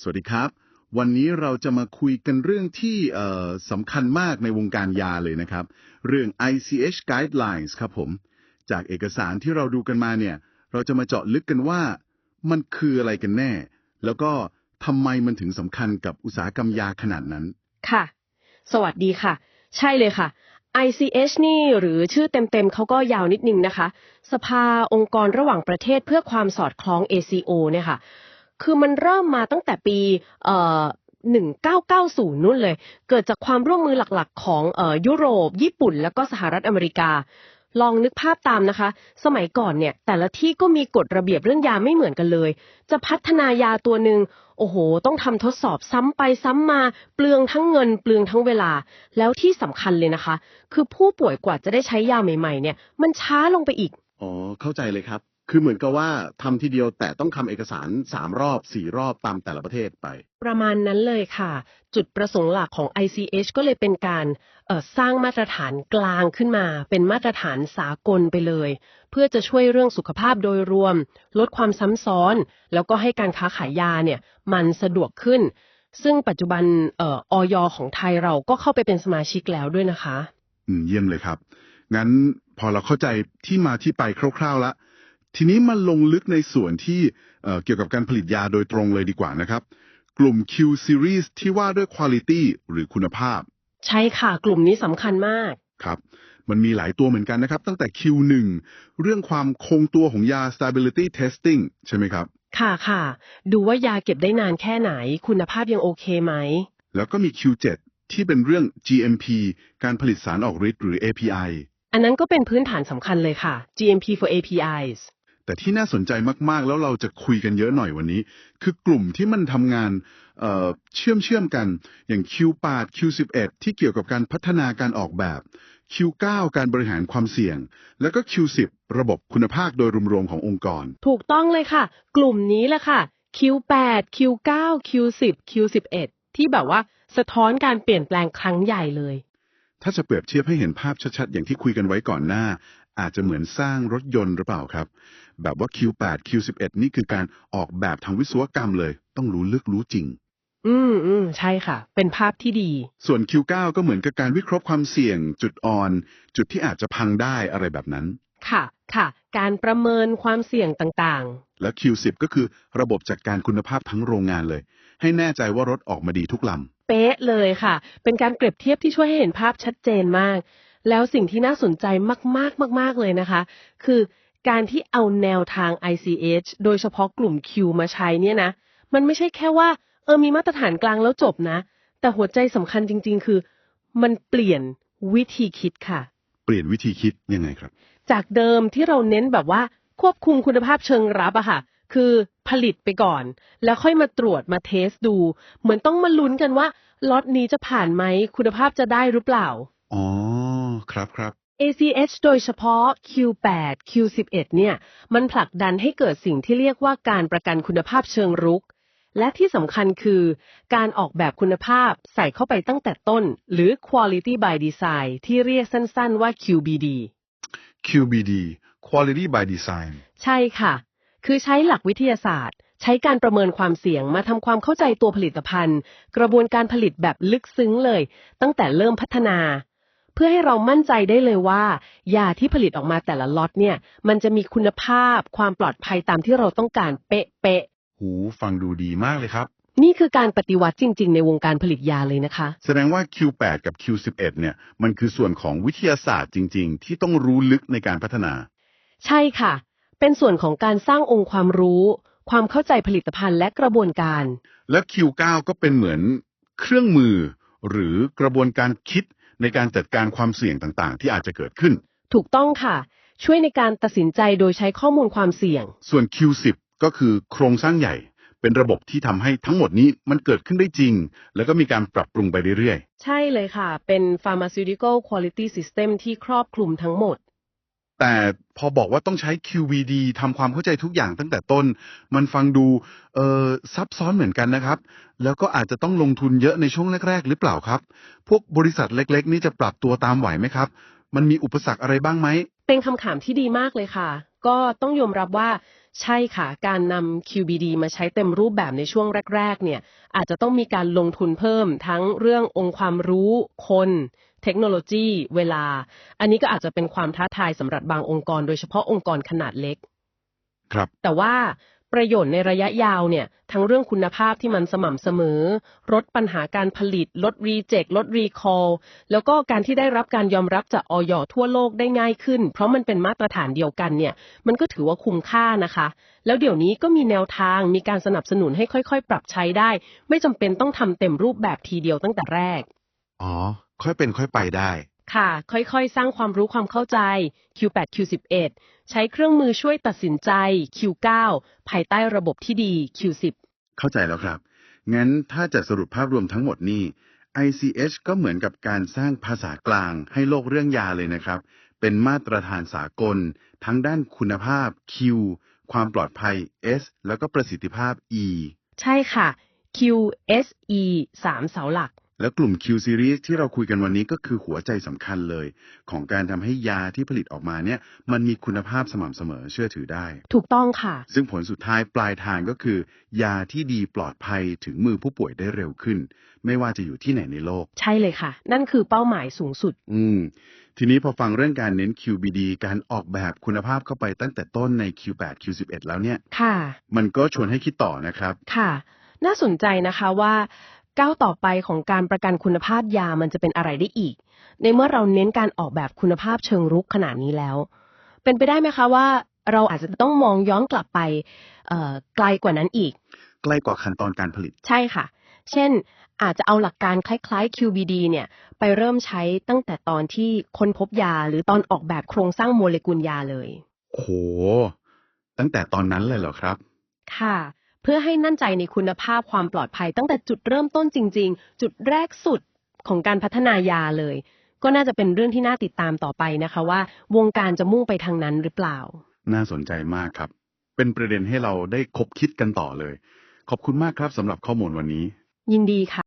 สวัสดีครับ วันนี้เราจะมาคุยกันเรื่องที่สำคัญมากในวงการยาเลยนะครับ เรื่อง ICH Guidelines ครับผม จากเอกสารที่เราดูกันมาเนี่ย เราจะมาเจาะลึกกันว่า มันคืออะไรกันแน่ แล้วก็ทำไมมันถึงสำคัญกับอุตสาหกรรมยาขนาดนั้น ค่ะ สวัสดีค่ะ ใช่เลยค่ะ ICH นี่หรือชื่อเต็มๆเขาก็ยาวนิดนึงนะคะ สภาองค์กรระหว่างประเทศเพื่อความสอดคล้อง ACO เนี่ยค่ะ คือมันเริ่มมาตั้งแต่ปีเอ่อ1990 นู่นเลย เกิดจากความร่วมมือหลักๆ ของเอ่อยุโรป ญี่ปุ่น แล้วก็สหรัฐอเมริกา ลองนึกภาพตามนะคะ สมัยก่อนเนี่ย แต่ละที่ก็มีกฎระเบียบเรื่องยาไม่เหมือนกันเลย จะพัฒนายาตัวหนึ่งโอ้โห ต้องทำทดสอบซ้ำไปซ้ำมา เปลืองทั้งเงิน เปลืองทั้งเวลา แล้วที่สำคัญเลยนะคะ คือผู้ป่วยกว่าจะได้ใช้ยาใหม่ๆ เนี่ย มันช้าลงไปอีก อ๋อ เข้าใจเลยครับ คือเหมือนกับว่าทำทีเดียวแต่ต้องทำเอกสารสามรอบสี่รอบตามแต่ละประเทศไป ประมาณนั้นเลยค่ะ จุดประสงค์หลักของ ICH ก็เลยเป็นการเอ่อสร้างมาตรฐานกลางขึ้นมา เป็นมาตรฐานสากลไปเลย เพื่อจะช่วยเรื่องสุขภาพโดยรวม ลดความซ้ำซ้อน แล้วก็ให้การค้าขายยาเนี่ยมันสะดวกขึ้น ซึ่งปัจจุบันเอ่อออยของไทยเราก็เข้าไปเป็นสมาชิกแล้วด้วยนะคะ อืมเยี่ยมเลยครับ งั้นพอเราเข้าใจที่มาที่ไปคร่าวๆแล้ว ทีนี้มาลงลึกในส่วนที่เอ่อเกี่ยวกับการผลิตยาโดยตรงเลยดีกว่านะครับ กลุ่ม Q Series ที่ว่าด้วย Quality หรือคุณภาพ ใช่ค่ะ กลุ่มนี้สำคัญมากครับมันมีหลายตัวเหมือนกันนะครับ ตั้งแต่ Q1 เรื่องความคงตัวของยา stability testing ใช่ไหมครับ ค่ะค่ะ ดูว่ายาเก็บได้นานแค่ไหน คุณภาพยังโอเคไหม แล้วก็มี Q7 ที่เป็นเรื่อง GMP การผลิตสารออกฤทธิ์หรือ API อันนั้นก็เป็นพื้นฐานสำคัญเลยค่ะ GMP for APIs แต่ที่น่าสนใจมากๆ แล้วเราจะคุยกันเยอะหน่อยวันนี้ คือกลุ่มที่มันทำงานเอ่อเชื่อมเชื่อมๆกันอย่าง Q8 Q11 ที่เกี่ยวกับการพัฒนาการออกแบบ Q9 การบริหารความเสี่ยง แล้วก็ Q10 ระบบคุณภาพโดยรวมๆขององค์กร ถูกต้องเลยค่ะ กลุ่มนี้แหละค่ะ Q8 Q9 Q10 Q11 ที่แบบว่าสะท้อนการเปลี่ยนแปลงครั้งใหญ่เลย ถ้าจะเปรียบเทียบให้เห็นภาพชัดๆ อย่างที่คุยกันไว้ก่อนหน้า อาจจะเหมือนสร้างรถยนต์หรือเปล่าครับ แบบว่า Q8 Q11 นี่คือการออกแบบทางวิศวกรรมเลย ต้องรู้ลึกรู้จริง อืมอืมใช่ค่ะ เป็นภาพที่ดี ส่วน Q9 ก็เหมือนกับการวิเคราะห์ความเสี่ยง จุดอ่อน จุดที่อาจจะพังได้อะไรแบบนั้น ค่ะ ค่ะ การประเมินความเสี่ยงต่างและ Q10 ก็คือระบบจัดการคุณภาพทั้งโรงงานเลย ให้แน่ใจว่ารถออกมาดีทุกลำ ๆ เป๊ะเลยค่ะ เป็นการเปรียบเทียบที่ช่วยให้เห็นภาพชัดเจนมาก แล้วสิ่งที่น่าสนใจมากๆ มาก ๆ เลยนะคะ คือการที่เอาแนวทาง ICH โดยเฉพาะกลุ่ม Q มาใช้เนี่ยนะ มันไม่ใช่แค่ว่า เออมีมาตรฐานกลางแล้วจบนะ แต่หัวใจสำคัญจริง ๆ คือ มันเปลี่ยนวิธีคิดค่ะ เปลี่ยนวิธีคิดยังไงครับ จากเดิมที่เราเน้นแบบว่าควบคุมคุณภาพเชิงรับอะค่ะ คือผลิตไปก่อน แล้วค่อยมาตรวจมาเทสดู เหมือนต้องมาลุ้นกันว่าล็อตนี้จะผ่านไหมคุณภาพจะได้หรือเปล่า อ๋อ ครับครับ ACH โดยเฉพาะ Q8 Q11 เนี่ย มันผลักดันให้เกิดสิ่งที่เรียกว่าการประกันคุณภาพเชิงรุก และที่สำคัญคือ การออกแบบคุณภาพใส่เข้าไปตั้งแต่ต้น หรือ Quality by Design ที่เรียกสั้นๆว่า QBD QBD Quality by Design ใช่ค่ะ คือใช้หลักวิทยาศาสตร์ ใช้การประเมินความเสี่ยงมาทำความเข้าใจตัวผลิตภัณฑ์ กระบวนการผลิตแบบลึกซึ้งเลย ตั้งแต่เริ่มพัฒนา เพื่อให้เรามั่นใจได้เลยว่า ยาที่ผลิตออกมาแต่ละล็อตเนี่ย มันจะมีคุณภาพความปลอดภัยตามที่เราต้องการเป๊ะหูฟังดูดีมากเลยครับๆนี่คือการปฏิวัติจริง ๆ ในวงการผลิตยาเลยนะคะ แสดงว่า Q8 กับ Q11 เนี่ยมันคือส่วนของวิทยาศาสตร์จริง ๆ ที่ต้องรู้ลึกในการพัฒนา ใช่ค่ะ เป็นส่วนของการสร้างองค์ความรู้ ความเข้าใจผลิตภัณฑ์และกระบวนการ และ Q9 ก็เป็นเหมือนเครื่องมือ หรือกระบวนการคิด ในการจัดการความเสี่ยงต่างๆ ที่อาจจะเกิดขึ้น ถูกต้องค่ะ ช่วยในการตัดสินใจโดยใช้ข้อมูลความเสี่ยง ส่วน Q10 ก็คือโครงสร้างใหญ่ เป็นระบบที่ทำให้ทั้งหมดนี้มันเกิดขึ้นได้จริง แล้วก็มีการปรับปรุงไปเรื่อยใช่เลยค่ะ เป็น pharmaceutical quality system ที่ครอบคลุมทั้งหมดๆ แต่พอบอกว่าต้องใช้ QVD ทำความเข้าใจทุกอย่างตั้งแต่ต้น มันฟังดูเออซับซ้อนเหมือนกันนะครับ แล้วก็อาจจะต้องลงทุนเยอะในช่วงแรก ๆ หรือเปล่าครับ พวกบริษัทเล็ก ๆ นี่จะปรับตัวตามไหวไหมครับ มันมีอุปสรรคอะไรบ้างไหม เป็นคำถามที่ดีมากเลยค่ะ ก็ต้องยอมรับว่าใช่ค่ะการนำ QBD มาใช้เต็มรูปแบบในช่วงแรก ๆ เนี่ย อาจจะต้องมีการลงทุนเพิ่มทั้งเรื่ององค์ความรู้คน เทคโนโลยี เวลา อันนี้ก็อาจจะเป็นความท้าทายสำหรับบางองค์กร โดยเฉพาะองค์กรขนาดเล็ก ครับ แต่ว่า ประโยชน์ในระยะยาวเนี่ย ทั้งเรื่องคุณภาพที่มันสม่ำเสมอ ลดปัญหาการผลิต ลดรีเจ็คลดรีคอลแล้วก็การที่ได้รับการยอมรับจากออยทั่วโลกได้ง่ายขึ้น เพราะมันเป็นมาตรฐานเดียวกันเนี่ย มันก็ถือว่าคุ้มค่านะคะ แล้วเดี๋ยวนี้ก็มีแนวทางมีการสนับสนุนให้ค่อยๆ ปรับใช้ได้ ไม่จำเป็นต้องทำเต็มรูปแบบทีเดียวตั้งแต่แรก อ๋อ ค่อยเป็นค่อยไปได้ ค่ะ ค่อยๆ สร้างความรู้ความเข้าใจ Q8 Q11 ใช้เครื่องมือช่วยตัดสินใจ Q9 ภายใต้ระบบที่ดี Q10 เข้าใจแล้วครับ งั้นถ้าจะสรุปภาพรวมทั้งหมดนี่ ICH ก็เหมือนกับการสร้างภาษากลางให้โลกเรื่องยาเลยนะครับ เป็นมาตรฐานสากล ทั้งด้านคุณภาพ Q ความปลอดภัย S แล้วก็ประสิทธิภาพ E ใช่ค่ะ Q S E สามเสาหลัก แล้วกลุ่ม Q Series ที่เราคุยกันวันนี้ก็คือหัวใจสำคัญเลย ของการทำให้ยาที่ผลิตออกมาเนี่ย มันมีคุณภาพสม่ำเสมอเชื่อถือได้ ถูกต้องค่ะ ซึ่งผลสุดท้ายปลายทางก็คือ ยาที่ดีปลอดภัยถึงมือผู้ป่วยได้เร็วขึ้น ไม่ว่าจะอยู่ที่ไหนในโลก ใช่เลยค่ะ นั่นคือเป้าหมายสูงสุด อืม ทีนี้พอฟังเรื่องการเน้น QBD การออกแบบคุณภาพเข้าไปตั้งแต่ต้นใน Q8 Q11 แล้วเนี่ย ค่ะ มันก็ชวนให้คิดต่อนะครับ ค่ะ น่าสนใจนะคะว่า ก้าวต่อไปของการประกันคุณภาพยามันจะเป็นอะไรได้อีก ในเมื่อเราเน้นการออกแบบคุณภาพเชิงรุกขนาดนี้แล้ว เป็นไปได้ไหมคะว่า เราอาจจะต้องมองย้อนกลับไปเอ่อไกลกว่านั้นอีก ใกล้กว่าขั้นตอนการผลิต ใช่ค่ะ เช่นอาจจะเอาหลักการคล้ายๆ QBD เนี่ยไปเริ่มใช้ตั้งแต่ตอนที่ค้นพบยาหรือตอนออกแบบโครงสร้างโมเลกุลยาเลยโหตั้งแต่ตอนนั้นเลยเหรอครับ ค่ะเพื่อให้มั่นใจในคุณภาพความปลอดภัย ตั้งแต่จุดเริ่มต้นจริง ๆ จุดแรกสุดของการพัฒนายาเลย ก็น่าจะเป็นเรื่องที่น่าติดตามต่อไปนะคะว่า วงการจะมุ่งไปทางนั้นหรือเปล่า น่าสนใจมากครับ เป็นประเด็นให้เราได้คบคิดกันต่อเลย ขอบคุณมากครับสำหรับข้อมูลวันนี้ ยินดีค่ะ